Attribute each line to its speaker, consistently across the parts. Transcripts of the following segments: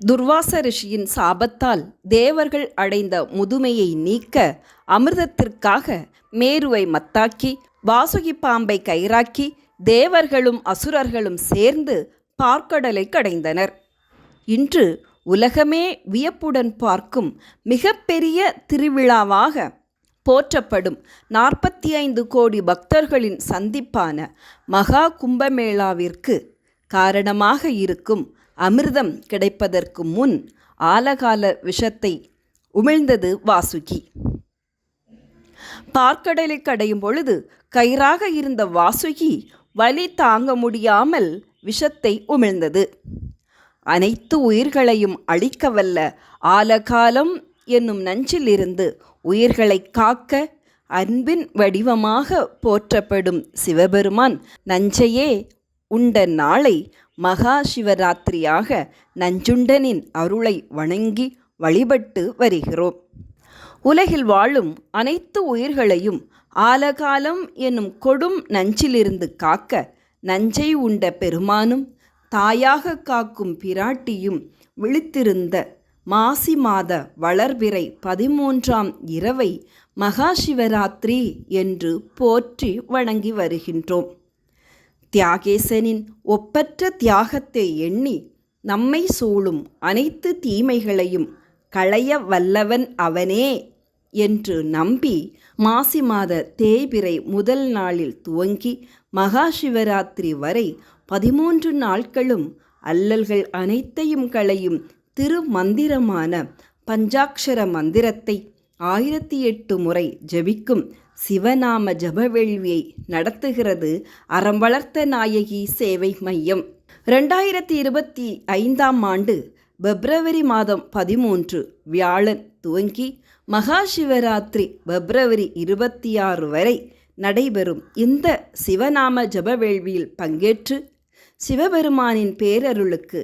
Speaker 1: துர்வாச ரிஷியின் சாபத்தால் தேவர்கள் அடைந்த முதுமையை நீக்க அமிர்தத்திற்காக மேருவை மத்தாக்கி வாசுகி பாம்பை கயிறாக்கி தேவர்களும் அசுரர்களும் சேர்ந்து பார்க்கடலை கடைந்தனர். இன்று உலகமே வியப்புடன் பார்க்கும் மிகப்பெரிய திருவிழாவாக போற்றப்படும் நாற்பத்தி ஐந்து கோடி பக்தர்களின் சந்திப்பான மகா கும்பமேளாவிற்கு காரணமாக இருக்கும் அமிர்தம் கிடைப்பதற்கு முன் ஆலகால விஷத்தை உமிழ்ந்தது வாசுகி. பார்க்கடலை கடையும் பொழுது கயிறாக இருந்த வாசுகி வலி தாங்க முடியாமல் விஷத்தை உமிழ்ந்தது. அனைத்து உயிர்களையும் அழிக்கவல்ல ஆலகாலம் என்னும் நஞ்சிலிருந்து உயிர்களை காக்க அன்பின் வடிவமாக போற்றப்படும் சிவபெருமான் நஞ்சையே உண்ட நாளை மகா சிவராத்திரியாக நஞ்சுண்டனின் அருளை வணங்கி வழிபட்டு வருகிறோம். உலகில் வாழும் அனைத்து உயிர்களையும் ஆலகாலம் என்னும் கொடும் நஞ்சிலிருந்து காக்க நஞ்சை உண்ட பெருமானும் தாயாக காக்கும் பிராட்டியும் விழித்திருந்த மாசி மாத வளர்பிறை பதிமூன்றாம் இரவை மகாசிவராத்திரி என்று போற்றி வணங்கி வருகின்றோம். தியாகேசனின் ஒப்பற்ற தியாகத்தை எண்ணி நம்மை சூழும் அனைத்து தீமைகளையும் களைய வல்லவன் அவனே என்று நம்பி மாசி மாத தேய்பிரை முதல் நாளில் துவங்கி மகா சிவராத்திரி வரை பதிமூன்று நாட்களும் அல்லல்கள் அனைத்தையும் களையும் திருமந்திரமான பஞ்சாட்சர மந்திரத்தை ஆயிரத்தி எட்டு முறை ஜபிக்கும் சிவநாம ஜபவேள்வியை நடத்துகிறது அறம் வளர்த்த நாயகி சேவை மையம். ரெண்டாயிரத்தி இருபத்தி ஐந்தாம் ஆண்டு பிப்ரவரி மாதம் பதிமூன்று வியாழன் துவங்கி மகா சிவராத்திரி பிப்ரவரி இருபத்தி ஆறு வரை நடைபெறும் இந்த சிவநாம ஜபவேள்வியில் பங்கேற்று சிவபெருமானின் பேரருளுக்கு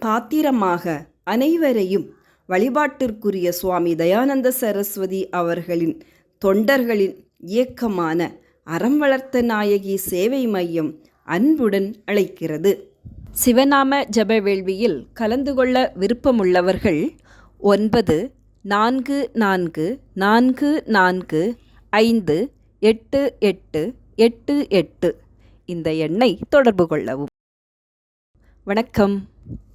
Speaker 1: பாத்திரமாக அனைவரையும் வழிபாட்டிற்குரிய சுவாமி தயானந்த சரஸ்வதி அவர்களின் தொண்டர்களின் இயக்கமான அறம் வளர்த்த நாயகி சேவை மையம் அன்புடன் அழைக்கிறது. சிவநாம ஜப வேள்வியில் கலந்து கொள்ள விருப்பமுள்ளவர்கள் ஒன்பது நான்கு நான்கு நான்கு நான்கு ஐந்து எட்டு எட்டு எட்டு எட்டு. இந்த எண்ணை தொடர்பு கொள்ளவும். வணக்கம்.